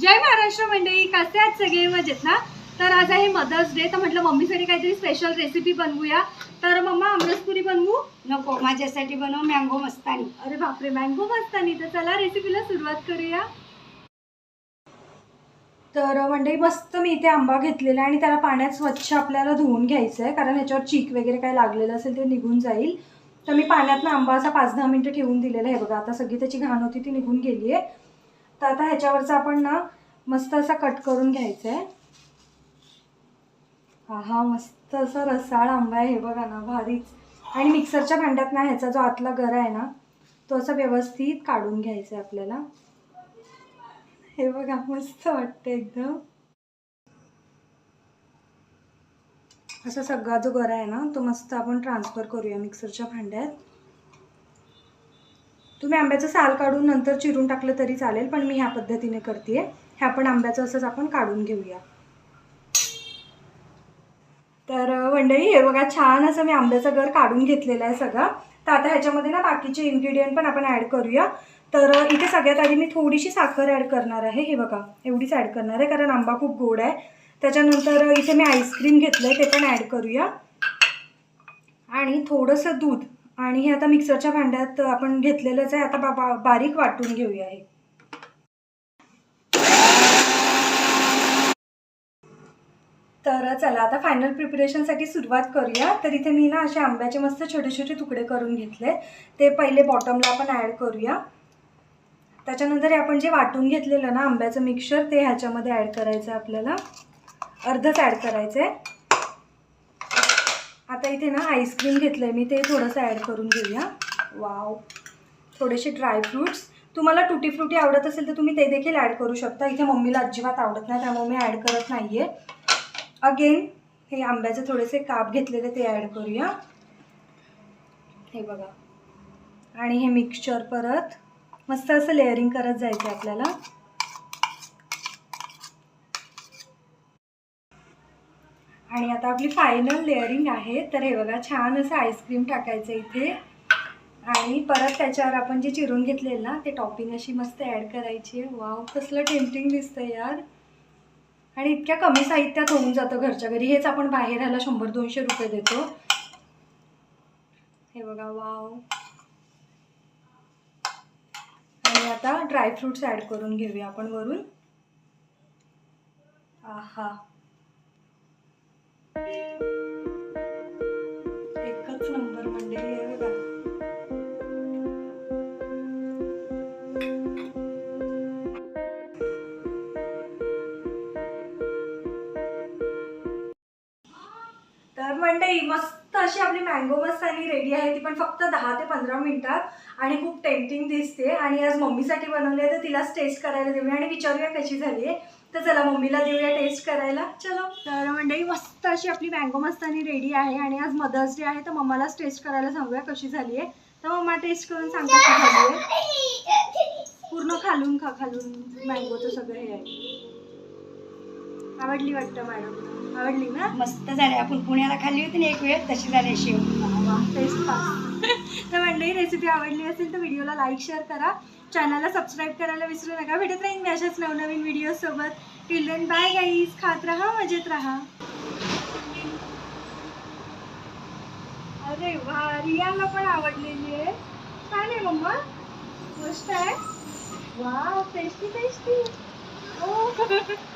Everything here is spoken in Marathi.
जय महाराष्ट्र मंडळी कसे आहेत सगळे? मजेत ना? तर आज आहे मदर्स डे तर म्हटलं मम्मीसाठी काहीतरी स्पेशल रेसिपी बनवूया. तर मम्मा आमरसपुरी बनवू? नको माझ्यासाठी बनव मँगो मस्तानी. अरे बापरे मँगो मस्तानी. तर चला रेसिपीला सुरुवात करूया. तर मंडळी मस्त मी इथे आंबा घेतलेला आहे आणि त्याला पाण्यात स्वच्छ आपल्याला धुवून घ्यायचं आहे कारण ह्याच्यावर चीक वगैरे काय लागलेलं असेल ते निघून जाईल. तर मी पाण्यातनं आंबा असा पाच दहा मिनटं ठेवून दिलेला आहे. बघा आता सगळी त्याची घाण होती ती निघून गेली आहे तर आता ह्याच्यावरचा आपण ना मस्त असा कट करून घ्यायचा आहे हा हा मस्त असा रसाळ आंबा आहे हे बघा ना भारीच. आणि मिक्सरच्या भांड्यात ना ह्याचा जो आतला गरा आहे ना तो असा व्यवस्थित काढून घ्यायचा आहे आपल्याला. हे बघा मस्त वाटतं एकदम. असा सगळा जो गरा आहे ना तो मस्त आपण ट्रान्सफर करूया मिक्सरच्या भांड्यात. तुम्ही आंब्याचं साल काढून नंतर चिरून टाकलं तरी चालेल पण मी ह्या पद्धतीने करते ह्या पण आंब्याचं असंच आपण काढून घेऊया. तर मंडळी हे बघा छान असं मी आंब्याचं गर काढून घेतलेलं आहे सगळं. तर आता ह्याच्यामध्ये ना बाकीचे इन्ग्रेडियंट पण आपण ॲड करूया. तर इथे सगळ्यात आधी मी थोडीशी साखर ॲड करणार आहे. हे बघा एवढीच ॲड करणार आहे कारण आंबा खूप गोड आहे. त्याच्यानंतर इथे मी आईस्क्रीम घेतलं आहे ते पण ॲड करूया. आणि थोडंसं दूध. आणि हे आता मिक्सरच्या भांड्यात आपण घेतलेलंच आहे. आता बा बा बारीक वाटून घेऊया हे. तर चला आता फायनल प्रिपरेशनसाठी सुरुवात करूया. तर इथे मी ना असे आंब्याचे मस्त छोटे छोटे तुकडे करून घेतले. ते पहिले बॉटमला आपण ॲड करूया. त्याच्यानंतर आपण जे वाटून घेतलेलं ना आंब्याचं मिक्सर ते ह्याच्यामध्ये ॲड करायचं आहे आपल्याला. अर्धच ॲड करायचं आहे आता इथे ना आईस्क्रीम घेतलं आहे मी ते थोडंसं ॲड करून घेऊया. वाव थोडेसे ड्रायफ्रूट्स तुम्हाला टुटी फ्रुटी आवडत असेल तर तुम्ही ते देखील ॲड करू शकता. इथे मम्मीला अजिबात आवडत नाही त्यामुळे मी ॲड करत नाही आहे अगेन हे आंब्याचे थोडेसे काप घेतलेले ते ॲड करूया. हे बघा. आणि हे मिक्सचर परत मस्त असं लेअरिंग करत जायचं आहे आपल्याला. आणि आता आपली फायनल लेअरिंग आहे. तर हे बघा छान असं आईस्क्रीम टाकायचं इथे. आणि परत त्याच्यावर आपण जे चिरून घेतलेलं ना ते टॉपिंग अशी मस्त ॲड करायची आहे. वाव कसलं टेम्पटिंग दिसतं यार. आणि इतक्या कमी साहित्यात होऊन जातं घरच्या घरी. हेच आपण बाहेर ह्याला शंभर दोनशे रुपये देतो. हे बघा वाव. आणि आता ड्रायफ्रुट्स ॲड करून घेऊया आपण वरून. आहा. तर मंडई मस्त अशी आपली मँगो मस्तानी रेडी आहे. ती पण फक्त दहा ते पंधरा मिनिटात. आणि खूप टेम्पटिंग दिसते. आणि आज मम्मीसाठी बनवली आहे तर तिलाच टेस्ट करायला देऊया. आणि विचारूया कशी झाली आहे. तर चला मम्मीला देऊया टेस्ट करायला. चलो. तर मंडळी मस्त अशी आपली मँगो मस्तानी रेडी आहे. आणि आज मदर्स डे आहे तर मम्मालाच टेस्ट करायला सांगूया कशी झाली आहे. तर मम्मा टेस्ट करून सांगा कशी झाली आहे. पूर्ण खालून खा खालून मँगोचं सगळं हे आहे. आवडली वाटतं मॅडम. आवडली ना? मस्त झाले आपण पुण्याला खाल्ली होती ना एक वेळ तशी झाली शेव टेस्ट तर. मंडळी रेसिपी आवडली असेल तर व्हिडिओला लाईक शेअर करा. चॅनलला सबस्क्राईब करायला विसरू नका. भेटत राहीन मी अशाच नवनवीन व्हिडिओ सोबत. टिल देन बाय गाईज खात राहा मजेत राहा. अरे वा रियाला पण आवडलेली आहे. छान आहे मम्मा. मस्त आहे. वा टेस्टी टेस्टी ओ.